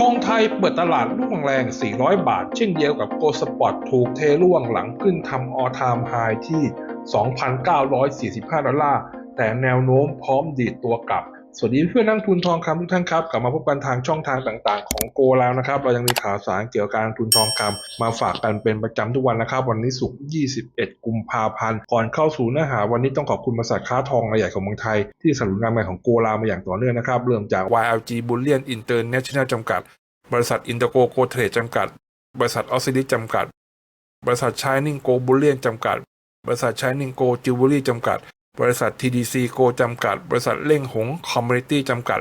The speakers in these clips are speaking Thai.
ทองไทยเปิดตลาดร่วงแรง 400 บาท เช่นเดียวกับโกลสปอร์ตถูกเทร่วงหลังขึ้นทำออทามไฮที่ 2,945 ดอลลาร์ แต่แนวโน้มพร้อมดีดตัวกลับ สวัสดีเพื่อนนักทุนทองคำทุกท่านครับกลับมาพบกันทางช่องทางต่างๆ ของโกแล้วนะครับ เรายังมีข่าวสารเกี่ยวกับการทุนทองคำมาฝากกันเป็นประจำทุกวันนะครับ วันนี้ศุกร์ 21 กุมภาพันธ์ก่อนเข้าสู่เนื้อหา วันนี้ต้องขอบคุณบริษัทค้าทองรายใหญ่ของเมืองไทย ที่สนับสนุนงานใหม่ของโกลามาอย่างต่อเนื่องนะครับ เริ่มจาก YLG Bullion International จำกัด บริษัทอินเตอร์โกโกเทรดจำกัด บริษัทออสซิลิจำกัด บริษัทชายนิงโกบุลเลียนจำกัด บริษัทชายนิงโกจิวเวลรี่จำกัด บริษัท TDC โกจำกัด บริษัทเล่งหงคอมมูนิตี้จำกัด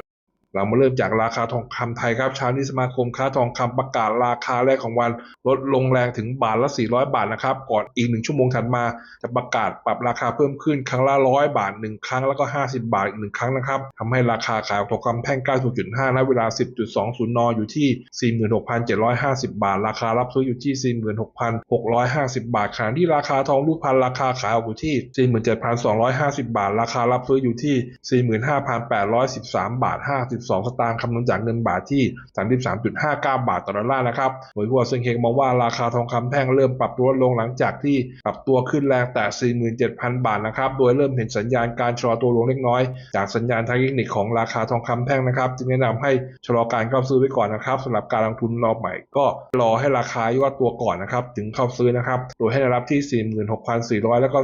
เรามาเริ่มจากราคาทองคำไทยครับเช้านี้สมาคมค้าทองคำประกาศราคาแรกของวัน ลดลงแรงถึงบาทละ 400 บาทนะครับ ก่อนอีกหนึ่งชั่วโมงถัดมา จะประกาศปรับราคาเพิ่มขึ้นครั้งละ 100 บาท 1 ครั้งแล้วก็ 50 บาทอีกหนึ่งครั้งนะครับทำให้ราคาขายทองคำแท่ง96.5ณเวลา 10.20 น อยู่ที่ 46,750 บาท ราคารับซื้ออยู่ที่ 46,650 บาทขณะที่ราคาทองรูปพรรณราคาขายออกอยู่ที่ 47,250 บาท ราคารับซื้ออยู่ที่ 45,813 บาท52สตางค์คำนวณจากเงินบาทที่ 33.59 บาทต่อดอลลาร์นะครับโดยหัวเซิงเฮงมองว่าราคาทองคำแท่งเริ่มปรับตัวลงหลังจากที่ปรับตัวขึ้นแรงแต่ 47,000 บาทนะครับ โดยเริ่มเห็นสัญญาณการชะลอตัวลงเล็กน้อย จากสัญญาณทางเทคนิคของราคาทองคำแท่งนะครับ จึงแนะนำให้ชะลอการเข้าซื้อไว้ก่อนนะครับสำหรับการลงทุนรอบใหม่ก็รอให้ราคาย่อตัวก่อนนะครับถึงเข้าซื้อนะครับ โดยให้นรับที่ 46,400 แล้วก็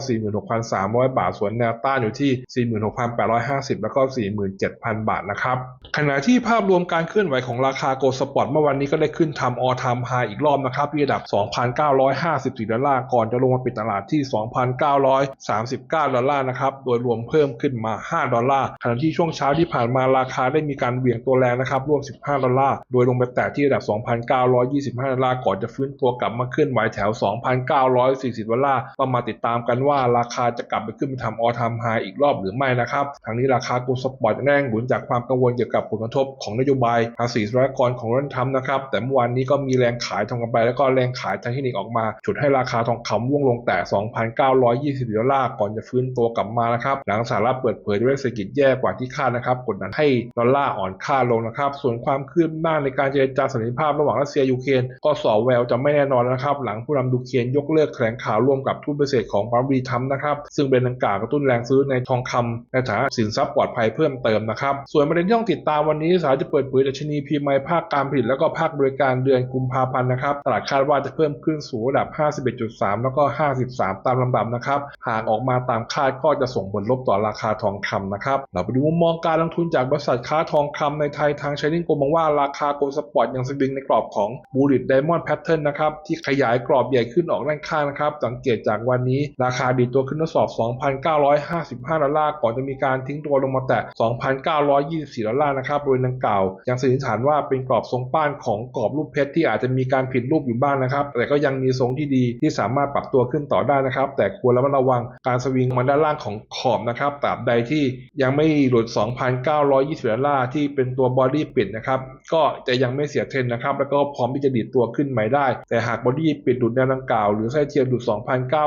46,300 บาทส่วนแนวต้านอยู่ที่ 46,850 แล้วก็ 47,000 บาทนะครับขณะที่ภาพรวมการเคลื่อนไหวของราคาโกลสปอร์ตเมื่อวันนี้ก็ได้ขึ้นทำออทามไฮอีกรอบนะครับที่ระดับ 2,954 ดอลลาร์ก่อนจะลงมาปิดตลาดที่ 2,939 ดอลลาร์นะครับ โดยรวมเพิ่มขึ้นมา 5 ดอลลาร์ ขณะที่ช่วงเช้าที่ผ่านมาราคาได้มีการเหวี่ยงตัวแรงนะครับร่วม 15 ดอลลาร์ โดยลงไปแตะที่ระดับ 2,925 ดอลลาร์ก่อนจะฟื้นตัวกลับมาเคลื่อนไหวแถว 2,940 ดอลลาร์ต้องมาติดตามกันว่าราคาจะกลับไปขึ้นไปทำออทามไฮอีกรอบหรือไม่นะครับทางนี้ราคาโกลสปอร์ตแรงหนุนจากความกังวลเกี่ยวกับผลกระทบของนโยบายภาษีสุรากรของรัฐธรรมนะครับ แต่เมื่อวานนี้ก็มีแรงขายทองคำไป แล้วก็แรงขายทางเทคนิคออกมาฉุดให้ราคาทองคำร่วงลงแต่ 2,920ดอลลาร์ก่อนจะฟื้นตัวกลับมานะครับ หลังสหรัฐเปิดเผยด้วยเศรษฐกิจแย่กว่าที่คาดนะครับ กดดันให้ดอลลาร์อ่อนค่าลงนะครับ ส่วนความคืบหน้าในการเจรจาสันติภาพระหว่างรัสเซียยูเครนก็สอแววจะไม่แน่นอนนะครับ หลังผู้นำยูเครนยกเลิกแถลงข่าวร่วมกับทูตพิเศษของบารบีทัมนะครับ ซึ่งเป็นดังกล่าวกระตุ้นแรงซื้อในทองคำในฐานะสินทรัพย์ปลอดภัยเพิ่มเติมนะครับ ส่วนประเด็นที่ต้องติดตามวันนี้สหรัฐจะเปิดเผยดัชนีพีไมภาคการผลิตแล้วก็ภาคบริการเดือนกุมภาพันธ์นะครับ ตลาดคาดว่าจะเพิ่มขึ้นสู่ระดับ 51.3 แล้วก็ 53 ตามลำดับนะครับ หากออกมาตามคาดก็จะส่งผลลบต่อราคาทองคำนะครับ เราไปดูมุมมองการลงทุนจากบริษัทค้าทองคำในไทยทางชนิงโกมองว่าราคาโกลสปอร์ตยังสวิงในกรอบของบูริ t ไดมอนด์แพทเทิร์นนะครับที่ขยายกรอบใหญ่ขึ้นออกด้านข้างนะครับ สังเกตจากวันนี้ราคาดีตัวขึ้นทดสอบ 2,955 ดอลลาร์ก่อนจะมีการทิ้งตัวลงมาแตะ2,924 ดอลลาร์นะครับโดยดังกล่าวยังสันนิษฐานว่าเป็นกรอบทรงป้านของกรอบรูปเพชรที่อาจจะมีการผิดรูปอยู่บ้างนะครับ แต่ก็ยังมีทรงที่ดีที่สามารถปรับตัวขึ้นต่อได้นะครับ แต่ควรระมัดระวังการสวิงมาด้านล่างของขอบนะครับตราบใดที่ยังไม่หลุด 2,920ดอลลาร์ที่เป็นตัวบอดี้ปิดนะครับ ก็จะยังไม่เสียเทรนนะครับ แล้วก็พร้อมที่จะดีดตัวขึ้นใหม่ได้ แต่หากบอดี้ปิดหลุดแนวดังกล่าว หรือไส้เทียมหลุด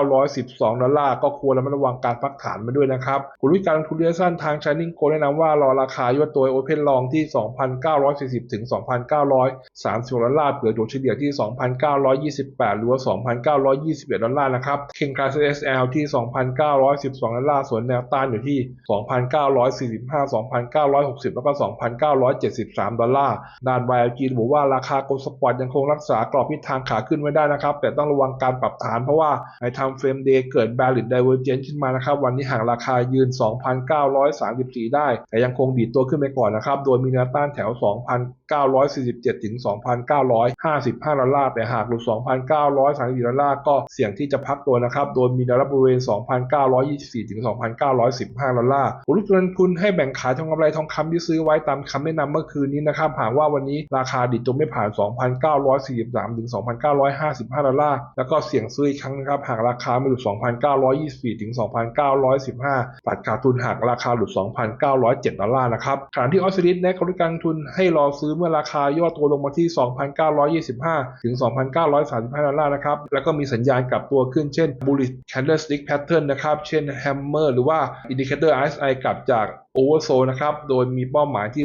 2,912 ดอลลาร์ก็ควรระมัดระวังการพักฐานมาด้วยนะครับคุณวิการลงทุนระยะสั้นทางชานิ่งโกแนะนำว่ารอราคาย่อตัวโอเพนลองที่ 2,940 ถึง 2,930 ดอลลาร์เผื่อโดดเฉลี่ยที่ 2,928 หรือว่า 2,921 ดอลลาร์นะครับเข่งการ SL ที่ 2,912 ดอลลาร์ส่วนแนวต้านอยู่ที่ 2,945 2,960 แล้วก็ 2,973 ดอลลาร์ ด้าน YLG ระบุว่าราคาโกลสปอร์ตยังคงรักษากรอบทิศทางขาขึ้นไว้ได้นะครับ แต่ต้องระวังการปรับฐานเพราะว่าในทำเฟรมเดย์เกิด Barrett Divergence ขึ้นมานะครับ วันนี้ห่างราคายืน 2,934 ได้ แต่ยังคงดีดตัวขึ้นไปก่อนนะครับครับ โดยมีแนวต้านแถว 2,947 ถึง 2,955 ดอลลาร์ แต่หากหลุด 2,934 ดอลลาร์ ก็เสี่ยงที่จะพักตัวนะครับ โดยมีแนวรับบริเวณ 2,924 ถึง 2,915 ดอลลาร์ผู้ลงทุนให้แบ่งขายทองกำไรทองคำที่ซื้อไว้ตามคำแนะนำเมื่อคืนนี้นะครับ หากว่าวันนี้ราคาดิดจนไม่ผ่าน 2,943 ถึง 2,955 ดอลลาร์ แล้วก็เสี่ยงซื้ออีกครั้งนะครับ หากราคาไม่หลุด 2,924 ถึง 2,915ตัดขาดทุนหากราคาหลุด 2,907 ดอลลาร์นะครับขณะที่ออสเตรเลียแนะกลยุทธ์การลงทุนให้รอซื้อเมื่อราคาย่อตัวลงมาที่ 2,925 ถึง 2,935 ดอลลาร์นะครับ แล้วก็มีสัญญาณกลับตัวขึ้นเช่น bullish candlestick pattern นะครับ เช่น hammer หรือว่า indicator RSI กลับจากโอเวอร์โซนะครับ โดยมีเป้าหมายที่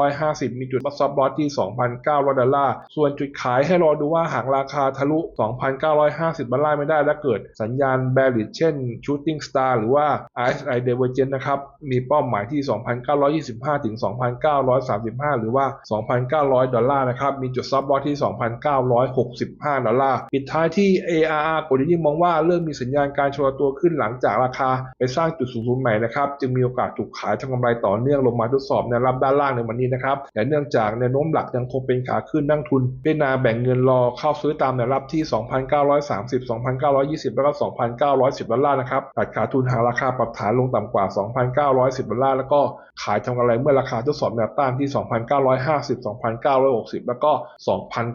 2,950 มีจุดซับลอตที่ 2,900 ดอลลาร์ ส่วนจุดขายให้รอดูว่าหากราคาทะลุ 2,950 ดอลลาร์ไม่ได้และเกิดสัญญาณ bearish เช่น shooting star หรือว่า RSI divergence นะครับ มีเป้าหมายที่ 2,925 ถึง2,935 หรือว่า 2,900 ดอลลาร์นะครับ มีจุดซับลอตที่ 2,965 ดอลลาร์ ปิดท้ายที่ ARR กดยิ่งมองว่าเริ่มมีสัญญาณการชะลอตัวขึ้นหลังจากราคาไปสร้างจุดสูงสุดใหม่นะครับ จึงมีโอกาสถูกขายทำกำไรต่อเนื่องลงมาทดสอบแนวรับด้านล่างในวันนี้นะครับ แต่เนื่องจากแนวโน้มหลักยังคงเป็นขาขึ้นนักทุนพิจารณาแบ่งเงินรอเข้าซื้อตามแนวรับที่ 2,930 2,920 แล้วก็ 2,910 ดอลลาร์นะครับตัดขาทุนหาราคาปรับฐานลงต่ำกว่า 2,910 ดอลลาร์แล้วก็ขายทำกำไรเมื่อราคาทดสอบแนวต้านที่ 2,950 2,960 แล้วก็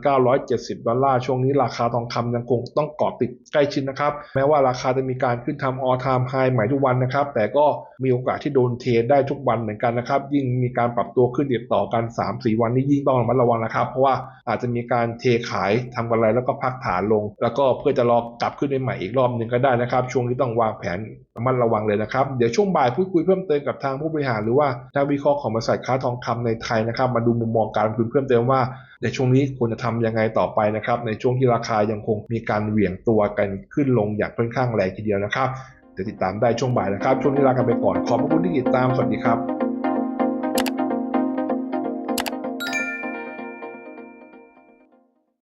2,970 ดอลลาร์ ช่วงนี้ราคาทองคำยังคงต้องเกาะติดใกล้ชิดนะครับ แม้ว่าราคาจะมีการขึ้นทำ all time high ใหม่ทุกวันนะครับ แต่ก็มีโอกาสที่โดนเทได้ทุกวันเหมือนกันนะครับ ยิ่งมีการปรับตัวขึ้นติดต่อกัน 3-4 วันนี้ยิ่งต้องระมัดระวังนะครับ เพราะว่าอาจจะมีการเทขายทำกำไรแล้วก็พักฐานลง แล้วก็เพื่อจะรอกลับขึ้นในใหม่อีกรอบหนึ่งก็ได้นะครับ ช่วงนี้ต้องวางแผนระมัดระวังเลยนะครับ เดี๋ยวช่วงบ่ายพูดคุยเพิ่มเติมกับทางผู้บริหารหรือว่านักวิเคราะห์ของบริษัทค้าทองคำในไทยนะครับ มาดูมุมมองการลงทุนเพิ่มเติมว่า ในช่วงนี้ควรจะทำยังไงต่อไปนะครับ ในช่วงที่ราคายังคงมีการเหวี่ยงตัวกันขึ้นลงอย่างค่อนข้างแรงทีเดียวนะครับเดี๋ยวติดตามได้ช่วงบ่ายนะครับ ช่วงนี้ลากันไปก่อน ขอบพระคุณที่ติดตาม สวัสดีครับ